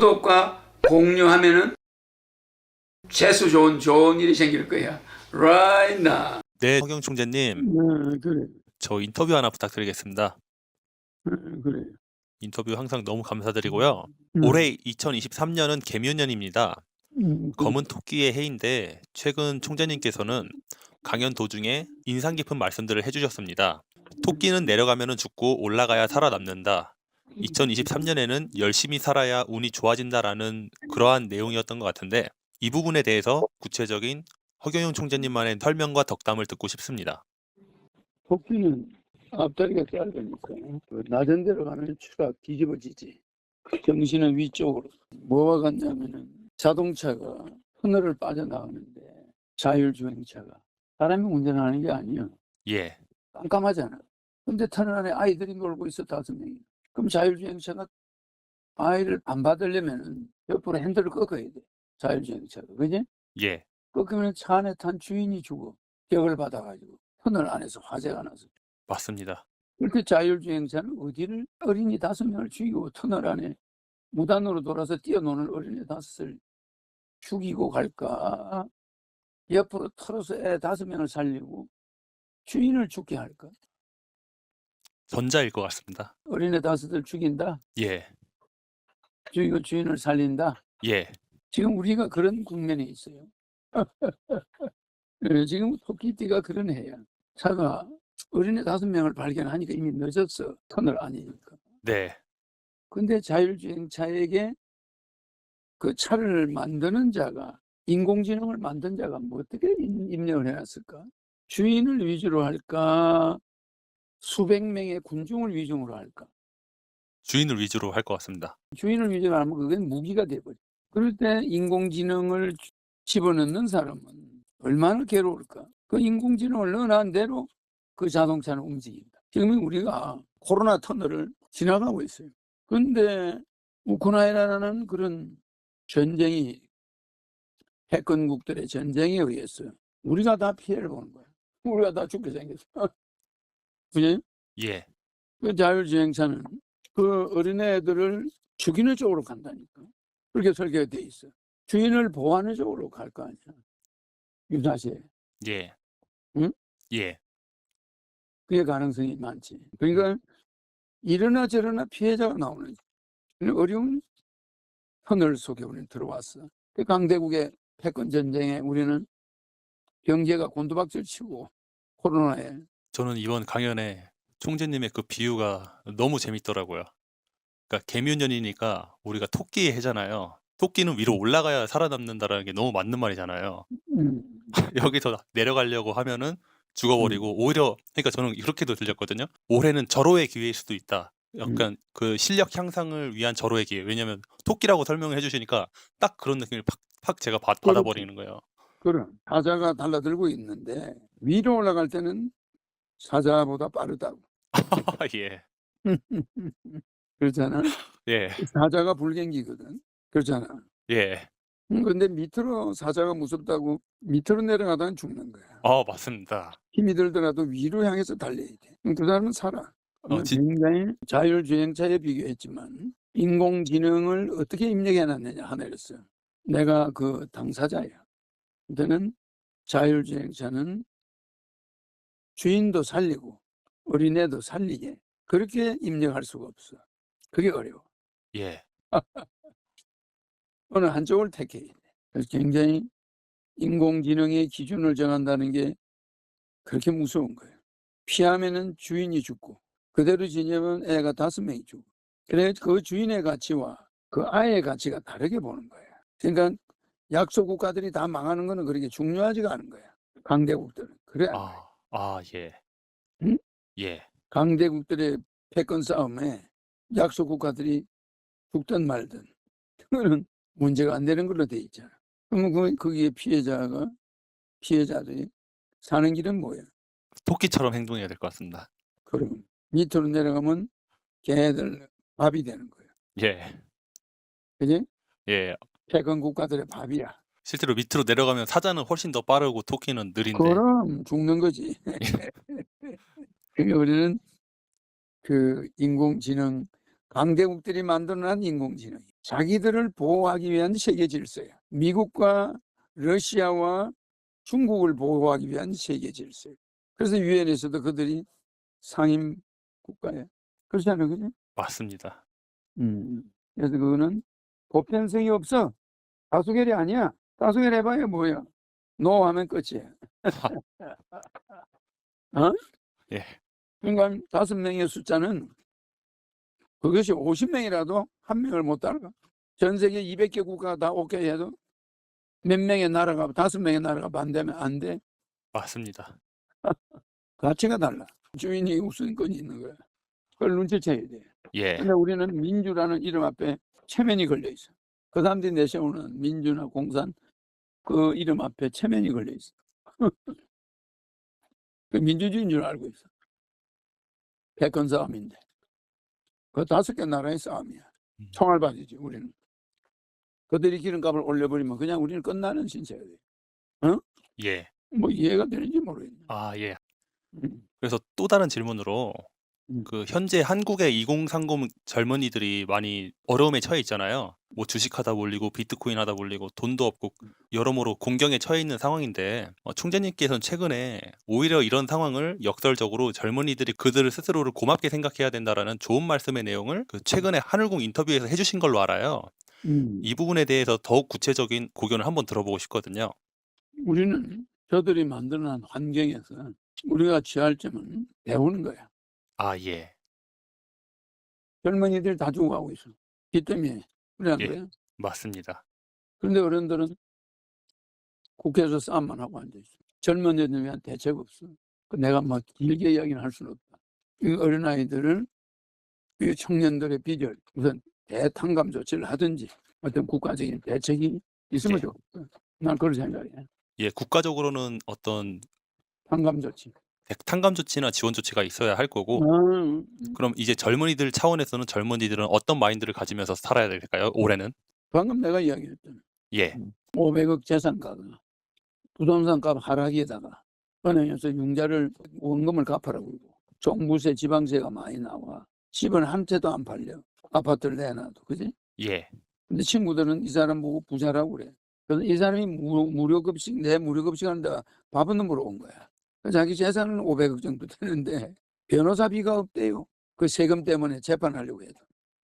구독과 공유하면은 재수 좋은 좋은 일이 생길 거야. Right now. 네, 허경 총재님, 네, 그래. 저 인터뷰 하나 부탁드리겠습니다. 네, 그래. 인터뷰 항상 너무 감사드리고요. 음, 올해 2023년은 개묘년입니다. 음, 그- 검은 토끼의 해인데 최근 총재님께서는 강연 도중에 인상 깊은 말씀들을 해주셨습니다. 토끼는 내려가면 죽고 올라가야 살아남는다. 2023년에는 열심히 살아야 운이 좋아진다라는 그러한 내용이었던 것 같은데 이 부분에 대해서 구체적인 허경영 총재님만의 설명과 덕담을 듣고 싶습니다. 토끼는 앞다리가 짧으니까 그 낮은 데로 가면 추가 뒤집어지지. 정신은 위쪽으로. 뭐와 같냐면은 자동차가 터널을 빠져나가는데 자율주행차가 사람이 운전하는 게 아니야. 예, 깜깜하잖아. 근데 터널 안에 아이들이 놀고 있어 다섯 명이. 그럼 자율주행차가 아이를 안 받으려면은 옆으로 핸들을 꺾어야 돼. 자율주행차가. 그지? 예, 꺾으면 차 안에 탄 주인이 죽어. 격을 받아가지고 터널 안에서 화재가 나서. 맞습니다. 그렇게 자율주행차는 어디를 어린이 다섯 명을 죽이고 터널 안에 무단으로 돌아서 뛰어노는 어린이 다섯을 죽이고 갈까? 옆으로 털어서 애 다섯 명을 살리고 주인을 죽게 할까? 전자일 것 같습니다. 어린애 다섯을 죽인다? 예, 죽이고 주인을 살린다? 예, 지금 우리가 그런 국면에 있어요. 예, 지금 토끼띠가 그런 해야. 차가 어린애 다섯 명을 발견하니까 이미 늦었어. 터널 아니니까. 네, 근데 자율주행차에게 그 차를 만드는 자가 인공지능을 만든 자가 뭐 어떻게 임- 입력을 해놨을까? 주인을 위주로 할까? 수백 명의 군중을 위주로 할까? 주인을 위주로 할 것 같습니다. 주인을 위주로 하면 그건 무기가 돼버려. 그럴 때 인공지능을 주- 집어넣는 사람은 얼마나 괴로울까? 그 인공지능을 넣어놓은 대로 그 자동차는 움직인다. 지금 우리가 코로나 터널을 지나가고 있어요. 근데 우크라이나라는 그런 전쟁이 패권국들의 전쟁에 의해서 우리가 다 피해를 보는 거야. 우리가 다 죽게 생겼어. 그지? 예, 그 자율주행차는 그 어린애들을 죽이는 쪽으로 간다니까. 그렇게 설계가 돼 있어. 주인을 보호하는 쪽으로 갈 거 아니야. 유사시에. 예, 응? 예, 그게 가능성이 많지. 그러니까 이러나 저러나 피해자가 나오는 어려운 터널 속에 우리는 들어왔어. 그 강대국의 패권 전쟁에 우리는 경제가 곤두박질 치고 코로나에 저는 이번 강연에 총재님의 그 비유가 너무 재밌더라고요. 그러니까 개묘년이니까 우리가 토끼의 해잖아요. 토끼는 위로 올라가야 살아남는다라는 게 너무 맞는 말이잖아요. 음, 여기서 내려가려고 하면은 죽어버리고 오히려 그러니까 저는 그렇게도 들렸거든요. 올해는 절호의 기회일 수도 있다. 약간 그 실력 향상을 위한 절호의 기회. 왜냐면 토끼라고 설명을 해주시니까 딱 그런 느낌을 팍, 팍 제가 받, 그렇죠. 받아버리는 거예요. 그럼 사자가 달라들고 있는데 위로 올라갈 때는 사자보다 빠르다고 예, 그렇잖아. 예, 사자가 불경기거든. 그렇잖아. 예. 음, 근데 밑으로 사자가 무섭다고 밑으로 내려가다가 죽는 거야. 어 맞습니다. 힘이 들더라도 위로 향해서 달려야 돼. 그 사람은 살아. 어, 진- 굉장히 자율주행차에 비교했지만 인공지능을 어떻게 입력해 놨느냐 하나였어요. 내가 그 당사자야. 그때는 자율주행차는 주인도 살리고 어린애도 살리게 그렇게 입력할 수가 없어. 그게 어려워. 예, 어느 한쪽을 택해야 돼. 그래서 굉장히 인공지능의 기준을 정한다는 게 그렇게 무서운 거예요. 피하면은 주인이 죽고 그대로 지내면 애가 다섯 명이 죽고 그래 그 주인의 가치와 그 아이의 가치가 다르게 보는 거예요. 그러니까 약소 국가들이 다 망하는 거는 그렇게 중요하지가 않은 거야. 강대국들은 그래 아, 아 예, 응? 예, 강대국들의 패권 싸움에 약소 국가들이 죽든 말든 그거는 문제가 안 되는 걸로 돼 있잖아. 그러면 그, 거기에 피해자가 피해자들이 사는 길은 뭐야? 토끼처럼 행동해야 될 것 같습니다. 그럼 밑으로 내려가면 걔네들 밥이 되는 거야. 예, 그지? 예. 패권 국가들의 밥이야. 실제로 밑으로 내려가면 사자는 훨씬 더 빠르고 토끼는 느린데. 그럼 죽는 거지. 그러니까 우리는 그 인공지능 강대국들이 만들어낸 인공지능 자기들을 보호하기 위한 세계 질서야. 미국과 러시아와 중국을 보호하기 위한 세계 질서. 그래서 유엔에서도 그들이 상임 국가야. 그렇지 않아, 그지? 맞습니다. 음. 그래서 그거는 보편성이 없어. 다수결이 아니야. 다수결 해봐야 뭐야. 노 하면 끝이야. 어? 예. 그러니까 다섯 명의 숫자는 그것이 50명이라도 한 명을 못 따라가. 전 세계 200개 국가가 다 오케이 해도 몇 명의 나라가 다섯 명의 나라가 반대하면 안 돼. 맞습니다. 가치가 달라. 주인이 우선권이 있는 거야. 그걸 눈치채야 돼. 예. 근데 우리는 민주라는 이름 앞에 체면이 걸려 있어. 그 사람들이 내세우는 민주나 공산 그 이름 앞에 체면이 걸려 있어. 그 민주주의인 줄 알고 있어. 패권 싸움인데. 그 다섯 개 나라의 싸움이야. 음. 총알 받이지 우리는. 그들이 기름값을 올려버리면 그냥 우리는 끝나는 신세가 돼. 예. 뭐 이해가 되는지 모르겠네. 아, 예. 음. 그래서 또 다른 질문으로 음. 그 현재 한국의 2030 젊은이들이 많이 어려움에 처해 있잖아요. 뭐 주식하다 몰리고 비트코인 하다 몰리고 돈도 없고 여러모로 공경에 처해 있는 상황인데 어, 총재님께서는 최근에 오히려 이런 상황을 역설적으로 젊은이들이 그들을 스스로를 고맙게 생각해야 된다라는 좋은 말씀의 내용을 그 최근에 하늘궁 인터뷰에서 해주신 걸로 알아요. 음. 이 부분에 대해서 더욱 구체적인 고견을 한번 들어보고 싶거든요. 우리는 저들이 만드는 환경에서 우리가 취할 점은 배우는 거야. 아, 예. 젊은이들 다 죽어가고 있어. 기 때문에. 그래 안 예. 그래? 맞습니다. 그런데 어른들은 국회에서 싸움만 하고 앉아있어. 젊은이들에 대한 대책 없어. 그 내가 막 길게 이야기는 할 수는 없다. 이 어린아이들을 이 청년들의 비결 우선 대탕감 조치를 하든지 어떤 국가적인 대책이 있으면 예. 좋겠다. 난 그런 생각이야. 예, 국가적으로는 어떤 탕감 조치. 탄감 조치나 지원 조치가 있어야 할 거고 아, 그럼 이제 젊은이들 차원에서는 젊은이들은 어떤 마인드를 가지면서 살아야 될까요? 올해는? 방금 내가 이야기했던 예. 500억 재산가가 부동산 값 하락에다가 은행에서 융자를 원금을 갚아라고 그러고 종부세 지방세가 많이 나와 집은 한 채도 안 팔려 아파트를 내놔도 그지? 예. 근데 친구들은 이 사람 보고 부자라고 그래 그래서 이 사람이 무, 무료급식 내 무료급식 하는데 밥은 물어온 거야 자기 재산은 500억 정도 되는데 변호사비가 없대요 그 세금 때문에 재판하려고 해도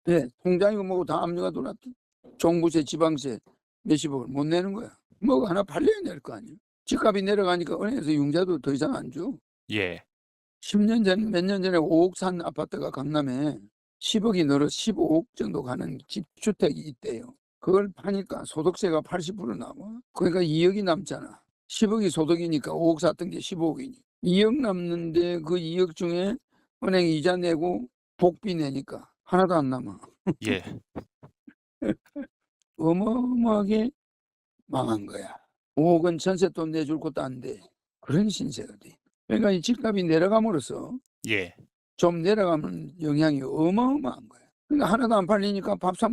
네, 통장이고 뭐고 다 압류가 돌았대 종부세 지방세 몇십억을 못 내는 거야. 뭐 하나 팔려야 될거 아니야. 집값이 내려가니까 은행에서 융자도 더 이상 안 줘. 예. 10년 전, 몇 년 전에 5억 산 아파트가 강남에 10억이 늘어 15억 정도 가는 집주택이 있대요. 그걸 파니까 소득세가 80% 나와. 그러니까 2억이 남잖아. 10억이 소득이니까 5억 샀던 게 15억이니. 2억 남는데 그 2억 중에 은행 이자 내고 복비 내니까 하나도 안 남아. 예. 어마어마하게 망한 거야. 5억은 전세돈 내줄 것도 안 돼. 그런 신세가 돼. 그러니까 이 집값이 내려감으로써 예. 좀 내려가면 영향이 어마어마한 거야. 그러니까 하나도 안 팔리니까 밥 사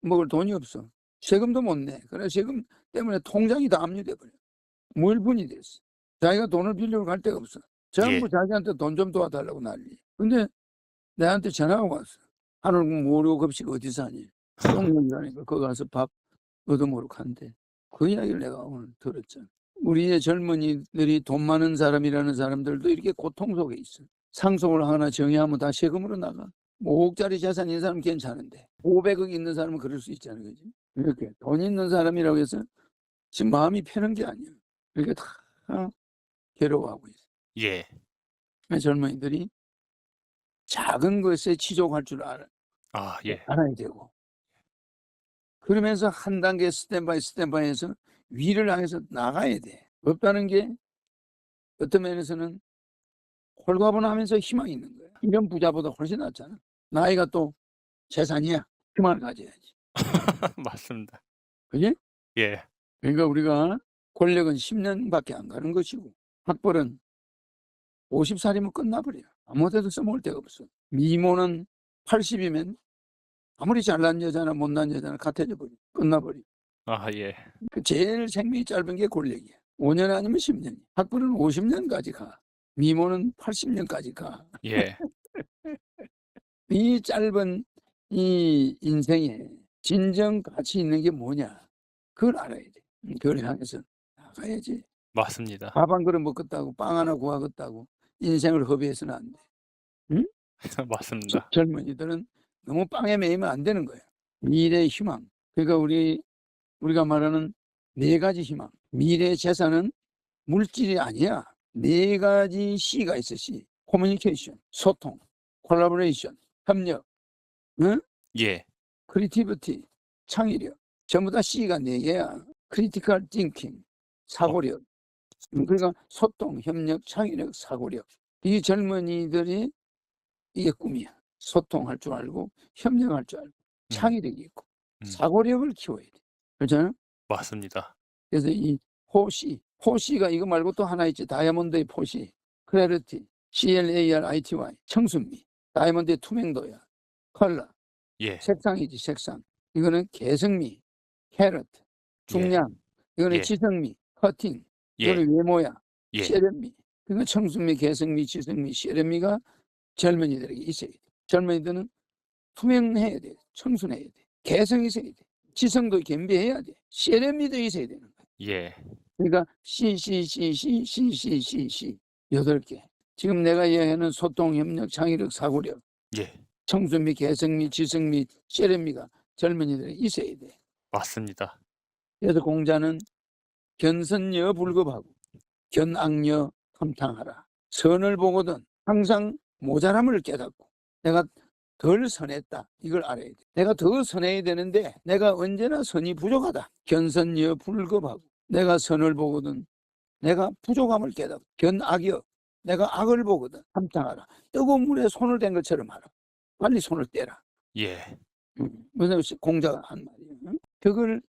먹을 돈이 없어. 세금도 못 내. 그래 세금 때문에 통장이 다 압류돼 버려. 물분이 됐어. 자기가 돈을 빌려고 갈 데가 없어. 전부 예. 자기한테 돈 좀 도와달라고 난리. 근데 내한테 전화가 왔어. 하늘국 무료 급식 어디서 하니? 똥문이라니까 거기 가서 밥 얻어먹으러 간대. 그 이야기를 내가 오늘 들었잖아. 우리의 젊은이들이 돈 많은 사람이라는 사람들도 이렇게 고통 속에 있어. 상속을 하나 정의하면 다 세금으로 나가. 5억짜리 재산 있는 사람은 괜찮은데 500억 있는 사람은 그럴 수 있잖아, 그지? 이렇게 돈 있는 사람이라고 해서 지금 마음이 편한 게 아니야. 이렇게 다 괴로워하고 있어. 예. 젊은이들이 작은 것에 치족할 줄 알아. 아, 예. 알아야 되고 그러면서 한 단계 스탠바이 스탠바이에서 위를 향해서 나가야 돼 없다는 게 어떤 면에서는 홀가분하면서 희망이 있는 거야 이런 부자보다 훨씬 낫잖아 나이가 또 재산이야 희망을 가져야지 맞습니다. 그지? 예. 그러니까 우리가 권력은 10년밖에 안 가는 것이고 학벌은 50살이면 끝나버려 아무 데도 써먹을 데가 없어. 미모는 80이면 아무리 잘난 여자나 못난 여자나 같아져 버려. 끝나버려. 아, 예. 그 제일 생명이 짧은 게 권력이야. 5년 아니면 10년 학벌은 50년까지 가. 미모는 80년까지 예. 가이 짧은 이 인생에 진정 가치 있는 게 뭐냐? 그걸 알아야 돼. 음, 그걸 향해서 나 가야지. 맞습니다. 밥 한 그릇 먹겠다고 빵 하나 구하겠다고 인생을 허비해서는 안 돼. 맞습니다. 젊은이들은 너무 빵에 매이면 안 되는 거예요. 미래의 희망. 그러니까 우리 우리가 말하는 네 가지 희망. 미래 재산은 물질이 아니야. 네 가지 C가 있어. C. 커뮤니케이션, 소통, 콜라보레이션, 협력, 응? 예. 크리티비티, 창의력. 전부 다 C가 네 개야. 크리티컬 띵킹, 사고력. 음, 그러니까 소통, 협력, 창의력, 사고력. 이 젊은이들이 이게 꿈이야. 소통할 줄 알고 협력할 줄 알고 창의력이 있고 음. 사고력을 키워야 돼. 그렇잖아. 맞습니다. 그래서 이 호시, 호시가 이거 말고 또 하나 있지. 다이아몬드의 포시, 클래리티, CLARITY, 청순미. 다이아몬드의 투명도야. 컬러, 예. 색상이지 색상. 이거는 개성미, 캐럿, 중량. 이거는 예. 지성미, 커팅. 예. 이거는 외모야, 예. 세련미. 그러니까 청순미, 개성미, 지성미, 세련미가 젊은이들에게 있어야 돼. 젊은이들은 투명해야 돼. 청순해야 돼. 개성이 있어야 돼. 지성도 겸비해야 돼. 세련미도 있어야 되는 거야. 예. 그러니까 C, C, C, C, C, C, C, C 여덟 개. 지금 내가 이야기하는 소통, 협력, 창의력, 사고력, 예. 청순미, 개성미, 지성미, 세련미가 젊은이들에 있어야 돼. 맞습니다. 그래서 공자는 견선여 불급하고 견악여 탐탕하라. 선을 보거든 항상 모자람을 깨닫고 내가 덜 선했다. 이걸 알아야 돼. 내가 더 선해야 되는데 내가 언제나 선이 부족하다. 견선여 불급하고 내가 선을 보거든 내가 부족함을 깨닫고 견악여 내가 악을 보거든 탐탕하라. 뜨거운 물에 손을 댄 것처럼 하라. 빨리 손을 떼라. 예. 왜냐면 공자가 한 말이에요. 응? 그걸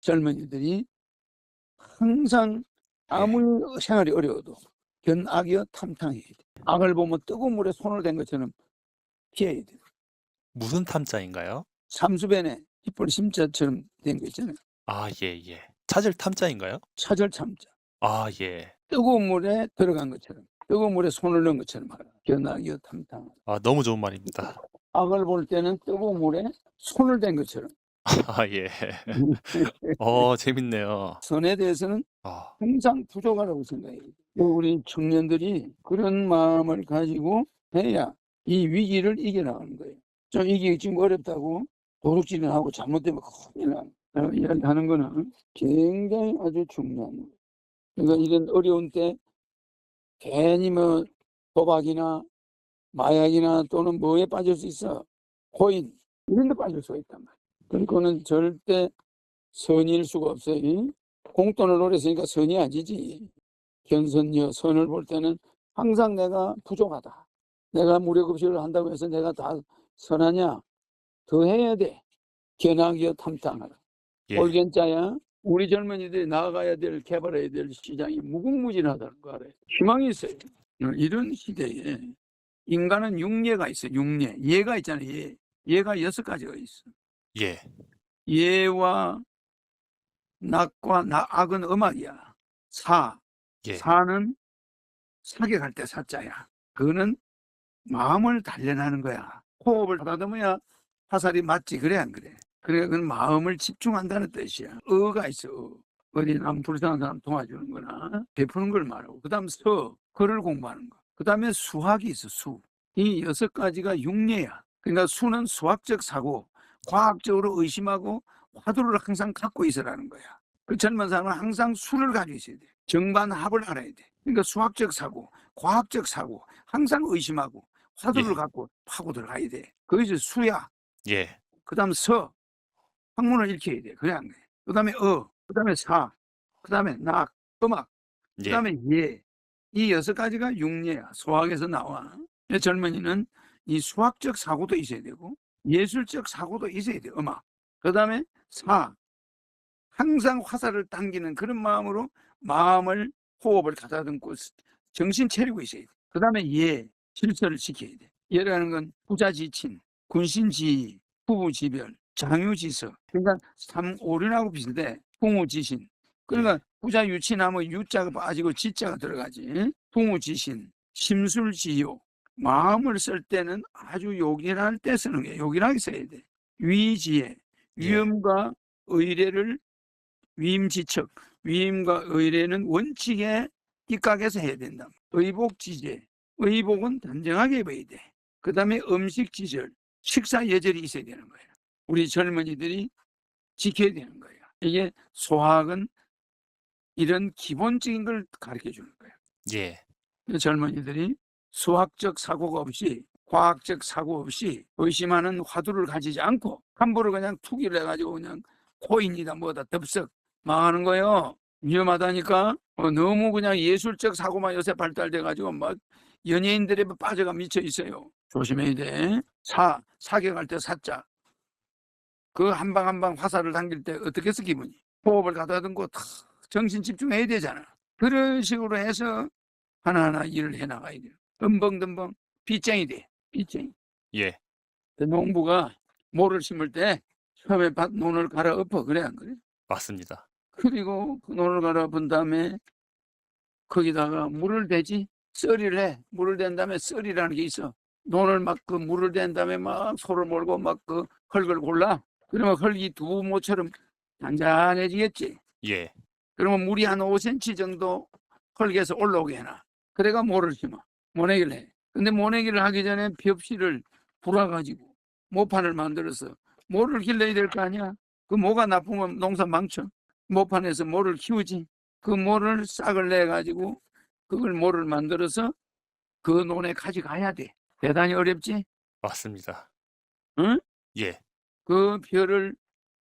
젊은이들이 항상 아무리 생활이 어려워도 견악이여 탐탕해야 돼. 악을 보면 뜨거운 물에 손을 댄 것처럼 피해야 돼. 무슨 탐자인가요? 삼수변에 hit불 심자처럼 된 거 있잖아요. 아, 예, 예. 찾을 탐자인가요? 차절 참자. 아, 예. 뜨거운 물에 들어간 것처럼 뜨거운 물에 손을 넣은 것처럼 하라. 견악이여 탐탕. 아, 너무 좋은 말입니다. 악을 볼 때는 뜨거운 물에 손을 댄 것처럼. 아, 예. 어, 재밌네요. 선에 대해서는 아, 항상 부족하다고 생각해요. 우리 청년들이 그런 마음을 가지고 해야 이 위기를 이겨나가는 거예요. 좀 이게 지금 어렵다고 도둑질을 하고 잘못되면 큰일 나. 내가 이야기하는 거는 굉장히 아주 중요한 거예요. 그러니까 이런 어려운 때 괜히 뭐 도박이나 마약이나 또는 뭐에 빠질 수 있어. 코인 이런 데 빠질 수가 있단 말이에요. 그러니까는 절대 선일 수가 없어요. 이 공돈을 노렸으니까 선이 아니지. 견선여 선을 볼 때는 항상 내가 부족하다. 내가 무료급식을 한다고 해서 내가 다 선하냐? 더 해야 돼. 견학이여 탐탕하라. 예. 올견자야. 우리 젊은이들이 나아가야 될 개발해야 될 시장이 무궁무진하다는 거 알아요. 희망이 있어요. 이런 시대에 인간은 육예가 있어요. 육예. 예가 있잖아요. 예. 예가 여섯 가지가 있어. 예. 예와 낙과 나, 악은 음악이야. 사. 예. 사는 사격할 때 사자야. 그거는 마음을 단련하는 거야. 호흡을 가다듬어야 화살이 맞지. 그래 안 그래? 그래 그건 마음을 집중한다는 뜻이야. 어가 있어. 어. 어디 남 불쌍한 사람 도와주는 거나 베푸는 걸 말하고 그 다음 서 글을 공부하는 거. 그 다음에 수학이 있어. 수. 이 여섯 가지가 육예야. 그러니까 수는 수학적 사고, 과학적으로 의심하고 화두를 항상 갖고 있으라는 거야. 그 젊은 사람은 항상 수를 가지고 있어야 돼. 정반합을 알아야 돼. 그러니까 수학적 사고, 과학적 사고, 항상 의심하고 화두를 예. 갖고 파고 들어가야 돼. 그게 수야. 예. 그 다음 서, 학문을 읽혀야 돼. 그래 안 그래? 그 다음에 어, 그 다음에 사, 그 다음에 낙, 음악, 그 예. 다음에 예. 이 여섯 가지가 육예야. 수학에서 나와. 내 젊은이는 이 수학적 사고도 있어야 되고 예술적 사고도 있어야 돼. 음악. 그 다음에 사. 항상 화살을 당기는 그런 마음으로 마음을 호흡을 가다듬고 스- 정신 차리고 있어야 돼. 그 다음에 예. 질서를 지켜야 돼. 예라는 건 부자지친, 군신지휘, 부부지별, 장유지서. 그러니까 삼오륜하고 비슷해. 풍우지신. 그러니까 부자 유치나무 유자가 빠지고 지자가 들어가지. 풍우지신, 심술지요. 마음을 쓸 때는 아주 요긴할 때 쓰는 게 요긴하게 써야 돼. 위지혜, 예. 위험과 의례를 위임지척, 위임과 의례는 원칙에 입각해서 해야 된다. 의복지제, 의복은 단정하게 입어야 돼. 그 다음에 음식지절, 식사 예절이 있어야 되는 거예요. 우리 젊은이들이 지켜야 되는 거예요. 이게 소학은 이런 기본적인 걸 가르쳐 주는 거예요. 예. 그 젊은이들이 수학적 사고가 없이 과학적 사고 없이 의심하는 화두를 가지지 않고 함부로 그냥 투기를 해가지고 그냥 코인이다 뭐다 덥석 망하는 거예요. 위험하다니까 어, 너무 그냥 예술적 사고만 요새 발달돼가지고 막 연예인들에 빠져가 미쳐 있어요. 조심해야 돼. 사 사격할 때 사자 그 한 방 한 방 화살을 당길 때 어떻게 해서 기분이 호흡을 가다듬고 탁 정신 집중해야 되잖아. 그런 식으로 해서 하나하나 일을 해 나가야 돼요. 덤벙덤벙 빚쟁이 돼. 빚쟁이. 예. 그 농부가 모를 심을 때 처음에 밭 논을 갈아 엎어 그래 안 그래? 맞습니다. 그리고 그 논을 갈아 엎은 다음에 거기다가 물을 대지 썰이를 해. 물을 댄 다음에 썰이라는 게 있어. 논을 막 그 물을 댄 다음에 막 소를 몰고 막 그 흙을 골라. 그러면 흙이 두 모처럼 단단해지겠지. 예. 그러면 물이 한 5cm 정도 흙에서 올라오게 해놔. 그래가 모를 심어. 모내기를 해. 근데 모내기를 하기 전에 벽실을 불어가지고 모판을 만들어서 모를 길러야 될 거 아니야. 그 모가 나쁘면 농사 망쳐. 모판에서 모를 키우지. 그 모를 싹을 내가지고 그걸 모를 만들어서 그 논에 가져가야 돼. 대단히 어렵지? 맞습니다. 응? 예. 그 벼를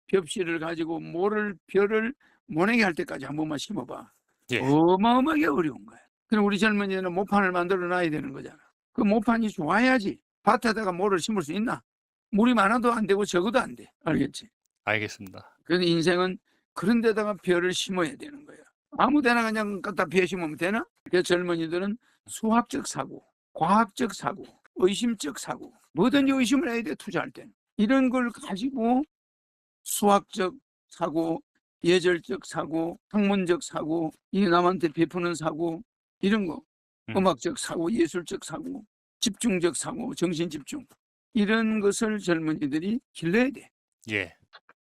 벽실을 가지고 모를 벼를 모내기 할 때까지 한 번만 심어봐. 예. 어마어마하게 어려운 거야. 그럼 우리 젊은이는 모판을 만들어 놔야 되는 거잖아. 그 모판이 좋아야지 밭에다가 모를 심을 수 있나? 물이 많아도 안 되고 적어도 안 돼. 알겠지? 알겠습니다. 그래서 인생은 그런 데다가 벼를 심어야 되는 거야. 아무 데나 그냥 갖다 벼 심으면 되나? 그래서 젊은이들은 수학적 사고, 과학적 사고, 의심적 사고, 뭐든지 의심을 해야 돼, 투자할 때는. 이런 걸 가지고 수학적 사고, 예절적 사고, 학문적 사고, 이 남한테 베푸는 사고, 이런 거, 음. 음악적 사고, 예술적 사고, 집중적 사고, 정신 집중. 이런 것을 젊은이들이 길러야 돼. 예.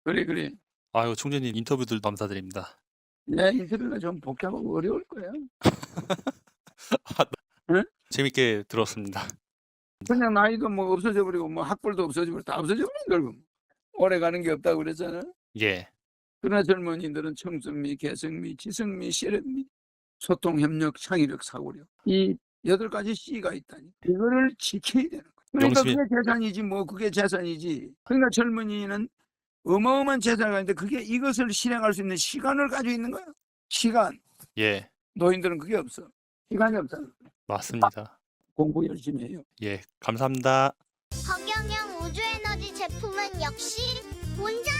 그래, 그래. 아유, 총재님 인터뷰들 감사드립니다. 내 인터뷰가 좀 복잡하고 어려울 거야. 재밌게 들었습니다. 그냥 나이도 뭐 없어져 버리고 뭐 학벌도 없어져 버리고 다 없어져 버린 걸 오래 가는 게 없다고 그랬잖아. 예. 그러나 젊은이들은 청순미, 개성미, 지성미, 실현미, 소통, 협력, 창의력, 사고력 이 여덟 가지 C가 있다니. 이거를 지켜야 되는 거야. 그러니까 명심해. 그게 재산이지 뭐 그게 재산이지. 그러니까 젊은이는 어마어마한 재산이 있는데 그게 이것을 실행할 수 있는 시간을 가지고 있는 거야. 시간. 예. 노인들은 그게 없어. 시간이 없잖아. 맞습니다. 공부 열심히 해요. 예. 감사합니다. 허경영 우주에너지 제품은 역시 본전